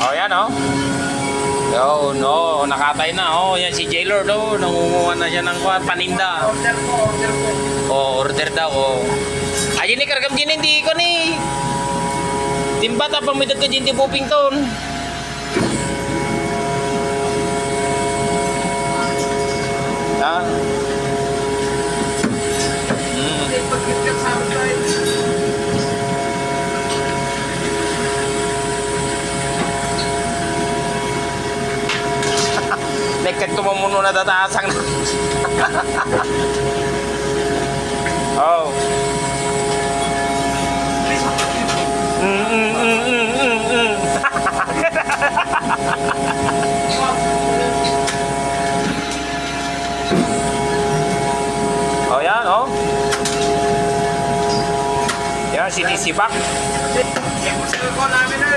Oh, yan oh. Yo, no, nakatay na. Oh, yan si Jailor do, nangunguha na siya ng kwan, paninda. Order po, order po. Oh, order daw. Oh. Ayan ni din hindi ko ni. Timba ta pamidag ka din di puping ton. Ah. Nekat ko mo muna tataasang na. oh. Mm, mm, mm, mm, mm, mm. oh, yan, oh. Yan, sinisibak. Yung cellphone namin ay.